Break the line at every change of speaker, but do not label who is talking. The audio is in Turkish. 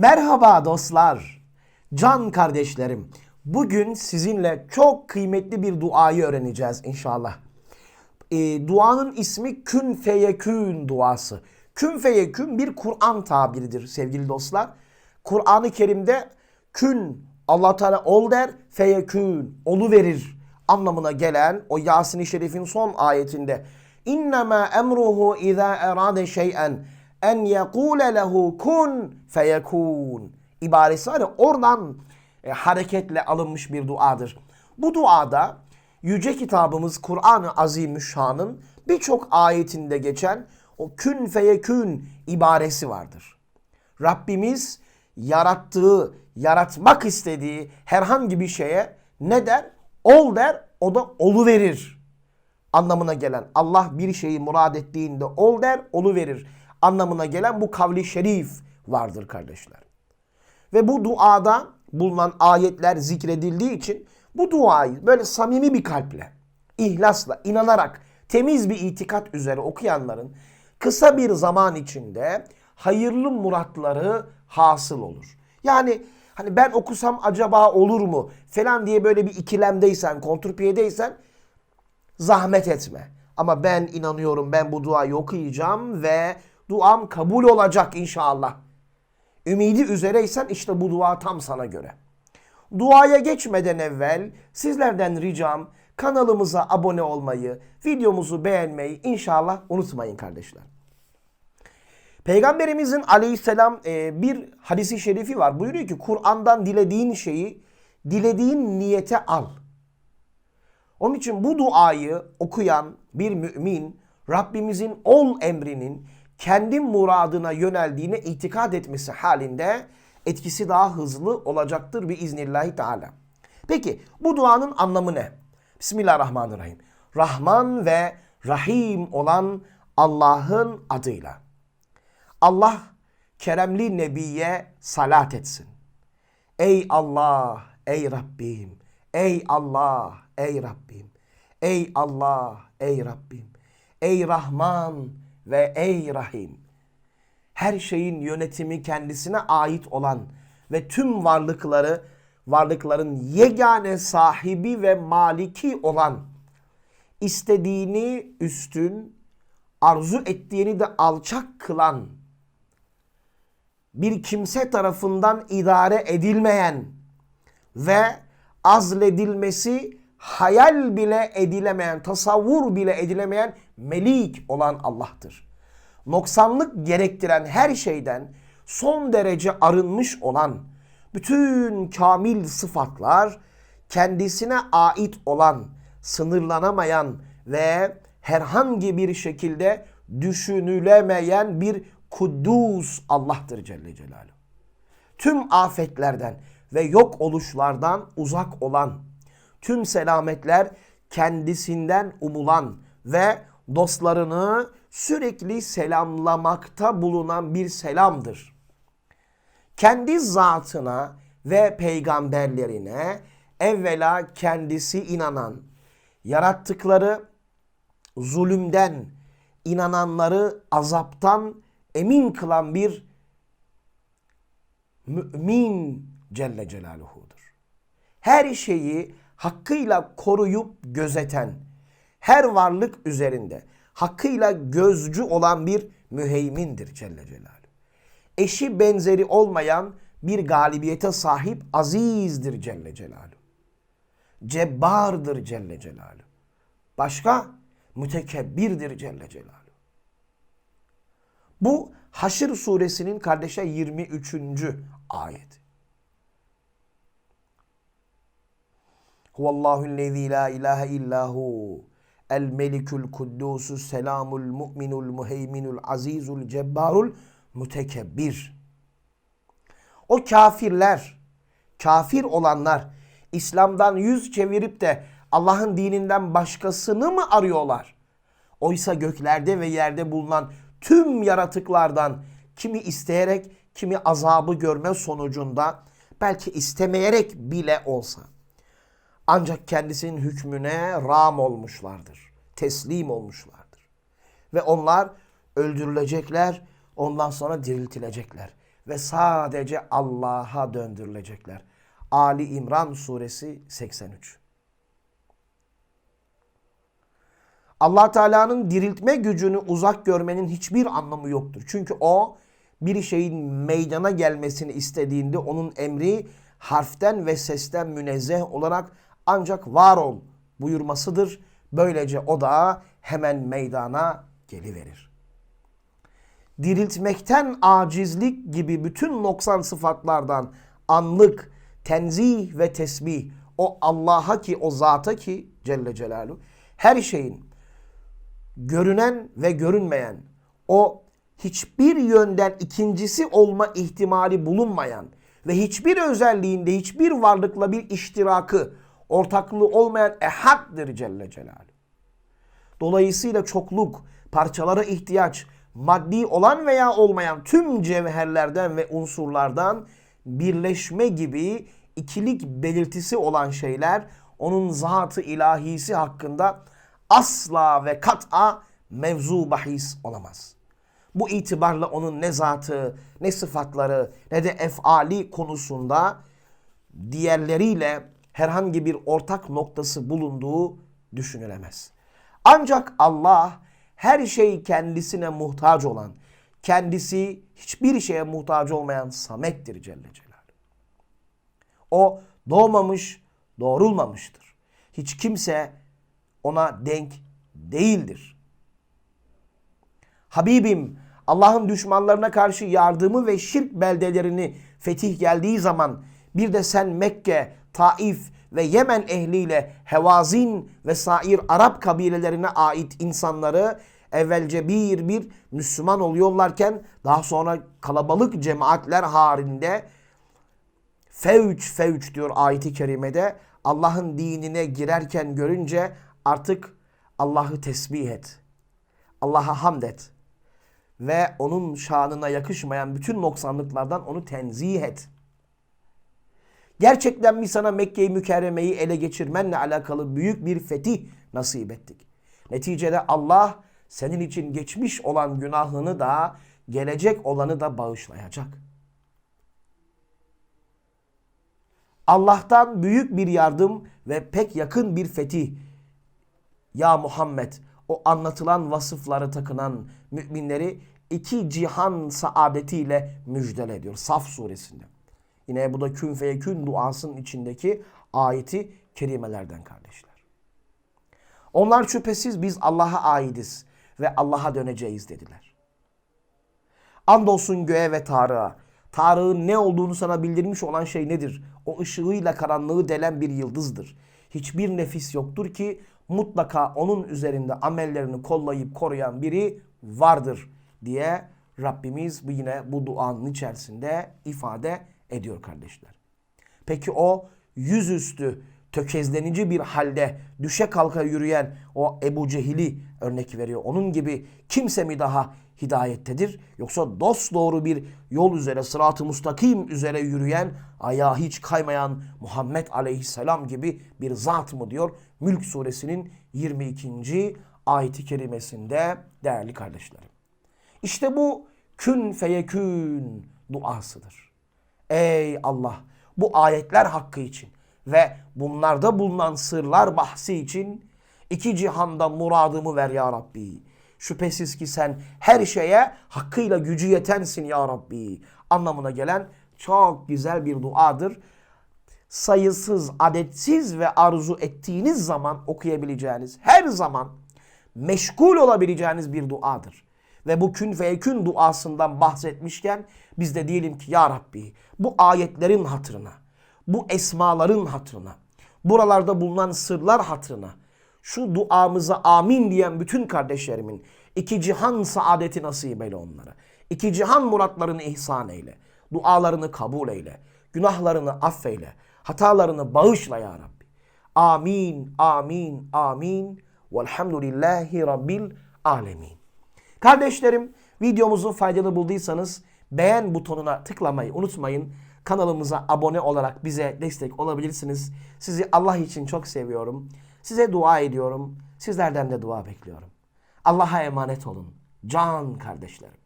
Merhaba dostlar, can kardeşlerim. Bugün sizinle çok kıymetli bir duayı öğreneceğiz inşallah. E, duanın ismi kün feyekün duası. Kün feyekün bir Kur'an tabiridir sevgili dostlar. Kur'an-ı Kerim'de kün Allah Teala ol der, feyekün olu verir anlamına gelen o Yasin-i Şerif'in son ayetinde İnnemâ emruhu izâ erâde şey'en en yekûle lehu kun feyekûn ibaresi var ya oradan e, hareketle alınmış bir duadır. Bu duada yüce kitabımız Kur'an-ı Azimüşşan'ın birçok ayetinde geçen o kün feyekün ibaresi vardır. Rabbimiz yarattığı, yaratmak istediği herhangi bir şeye ne der? Ol der, o da olu verir. Anlamına gelen Allah bir şeyi murad ettiğinde ol der, olu verir. Anlamına gelen bu kavli şerif vardır kardeşler. Ve bu duada bulunan ayetler zikredildiği için bu duayı böyle samimi bir kalple, ihlasla, inanarak, temiz bir itikat üzere okuyanların kısa bir zaman içinde hayırlı muratları hasıl olur. Yani hani ben okusam acaba olur mu falan diye böyle bir ikilemdeysen, kontrpiyedeysen zahmet etme. Ama ben inanıyorum ben bu duayı okuyacağım ve duam kabul olacak inşallah. Ümidi üzereysen işte bu dua tam sana göre. Duaya geçmeden evvel sizlerden ricam kanalımıza abone olmayı, videomuzu beğenmeyi inşallah unutmayın kardeşler. Peygamberimizin aleyhisselam e, bir hadisi şerifi var. Buyuruyor ki Kur'an'dan dilediğin şeyi dilediğin niyete al. Onun için bu duayı okuyan bir mümin Rabbimizin ol emrinin kendi muradına yöneldiğine itikad etmesi halinde etkisi daha hızlı olacaktır bir iznillahi teala. Peki bu duanın anlamı ne? Bismillahirrahmanirrahim. Rahman ve Rahim olan Allah'ın adıyla. Allah keremli nebiye salat etsin. Ey Allah, ey Rabbim, ey Allah, ey Rabbim, ey Allah, ey Rabbim, ey Rahman ve ey Rahim. Her şeyin yönetimi kendisine ait olan ve tüm varlıkları, varlıkların yegane sahibi ve maliki olan, istediğini üstün, arzu ettiğini de alçak kılan, bir kimse tarafından idare edilmeyen ve azledilmesi hayal bile edilemeyen, tasavvur bile edilemeyen melik olan Allah'tır. Noksanlık gerektiren her şeyden son derece arınmış olan bütün kamil sıfatlar kendisine ait olan, sınırlanamayan ve herhangi bir şekilde düşünülemeyen bir Kuddus Allah'tır Celle Celaluhu. Tüm afetlerden ve yok oluşlardan uzak olan, tüm selametler kendisinden umulan ve dostlarını sürekli selamlamakta bulunan bir selamdır. Kendi zatına ve peygamberlerine evvela kendisi inanan, yarattıkları zulümden, inananları azaptan emin kılan bir mümin Celle Celaluhu'dur. Her şeyi hakkıyla koruyup gözeten, her varlık üzerinde hakkıyla gözcü olan bir müheymindir Celle Celaluhu. Eşi benzeri olmayan bir galibiyete sahip azizdir Celle Celaluhu. Cebbardır Celle Celaluhu. Başka? Mütekebbirdir Celle Celaluhu. Bu Haşr suresinin kardeşe 23. ayet. Huvallahüllezî la ilahe illahu el melikul kuddusu selamul mu'minul muheyminul azizul cebbarul mütekebbir. O kafirler, kafir olanlar İslam'dan yüz çevirip de Allah'ın dininden başkasını mı arıyorlar? Oysa göklerde ve yerde bulunan tüm yaratıklardan kimi isteyerek kimi azabı görme sonucunda belki istemeyerek bile olsa ancak kendisinin hükmüne ram olmuşlardır. Teslim olmuşlardır. Ve onlar öldürülecekler, ondan sonra diriltilecekler. ve sadece Allah'a döndürülecekler. Ali İmran suresi 83. Allah Teala'nın diriltme gücünü uzak görmenin hiçbir anlamı yoktur. Çünkü o bir şeyin meydana gelmesini istediğinde onun emri harften ve sesten münezzeh olarak ancak var ol buyurmasıdır. Böylece o da hemen meydana geliverir. Diriltmekten acizlik gibi bütün noksan sıfatlardan anlık, tenzih ve tesbih o Allah'a ki o zata ki Celle Celaluhu her şeyin görünen ve görünmeyen, o hiçbir yönden ikincisi olma ihtimali bulunmayan ve hiçbir özelliğinde hiçbir varlıkla bir iştirakı, ortaklığı olmayan ehaddir Celle Celaluhu. Dolayısıyla çokluk, parçalara ihtiyaç, maddi olan veya olmayan tüm cevherlerden ve unsurlardan birleşme gibi ikilik belirtisi olan şeyler onun zatı ilahisi hakkında asla ve kat'a mevzu bahis olamaz. Bu itibarla onun ne zatı, ne sıfatları, ne de efali konusunda diğerleriyle herhangi bir ortak noktası bulunduğu düşünülemez. Ancak Allah her şey kendisine muhtaç olan, kendisi hiçbir şeye muhtaç olmayan Samet'tir Celle Celaluhu. O doğmamış, doğrulmamıştır. Hiç kimse ona denk değildir. Habibim Allah'ın düşmanlarına karşı yardımı ve şirk beldelerini fetih geldiği zaman bir de sen Mekke, Taif ve Yemen ehliyle Hevazin ve sair Arap kabilelerine ait insanları evvelce bir bir Müslüman oluyorlarken daha sonra kalabalık cemaatler halinde fevç fevç diyor ayeti kerimede Allah'ın dinine girerken görünce artık Allah'ı tesbih et. Allah'a hamd et. Ve onun şanına yakışmayan bütün noksanlıklardan onu tenzih et. Gerçekten mi sana Mekke-i Mükerreme'yi ele geçirmenle alakalı büyük bir fetih nasip ettik. Neticede Allah senin için geçmiş olan günahını da gelecek olanı da bağışlayacak. Allah'tan büyük bir yardım ve pek yakın bir fetih. Ya Muhammed o anlatılan vasıfları takınan müminleri iki cihan saadetiyle müjdele ediyor. Saf suresinde. Yine bu da kün feyekün duasının içindeki ayeti kerimelerden kardeşler. Onlar şüphesiz biz Allah'a aidiz ve Allah'a döneceğiz dediler. Andolsun göğe ve Tarık'a. Tarık'ın ne olduğunu sana bildirmiş olan şey nedir? O ışığıyla karanlığı delen bir yıldızdır. Hiçbir nefis yoktur ki mutlaka onun üzerinde amellerini kollayıp koruyan biri vardır diye Rabbimiz bu yine bu duanın içerisinde ifade ediyor kardeşler. Peki o yüzüstü tökezlenici bir halde düşe kalka yürüyen o Ebu Cehil'i örnek veriyor. Onun gibi kimse mi daha hidayettedir? Yoksa dost doğru bir yol üzere, sırat-ı mustakim üzere yürüyen, ayağı hiç kaymayan Muhammed aleyhisselam gibi bir zat mı diyor? Mülk suresinin 22. ayeti kerimesinde değerli kardeşlerim. İşte bu kün feyekün duasıdır. Ey Allah bu ayetler hakkı için ve bunlarda bulunan sırlar bahsi için iki cihanda muradımı ver ya Rabbi. Şüphesiz ki sen her şeye hakkıyla gücü yetensin ya Rabbi. Anlamına gelen çok güzel bir duadır. Sayısız, adetsiz ve arzu ettiğiniz zaman okuyabileceğiniz, her zaman meşgul olabileceğiniz bir duadır. Ve bu kün ve ekün duasından bahsetmişken biz de diyelim ki ya Rabbi bu ayetlerin hatırına, bu esmaların hatırına, buralarda bulunan sırlar hatırına, şu duamıza amin diyen bütün kardeşlerimin iki cihan saadeti nasip eyle onlara. İki cihan muratlarını ihsan eyle. Dualarını kabul eyle. Günahlarını affeyle. Hatalarını bağışla ya Rabbi. Amin, amin, amin. Velhamdülillahi Rabbil alemin. Kardeşlerim videomuzu faydalı bulduysanız beğen butonuna tıklamayı unutmayın. Kanalımıza abone olarak bize destek olabilirsiniz. Sizi Allah için çok seviyorum. Size dua ediyorum. Sizlerden de dua bekliyorum. Allah'a emanet olun. Can kardeşlerim.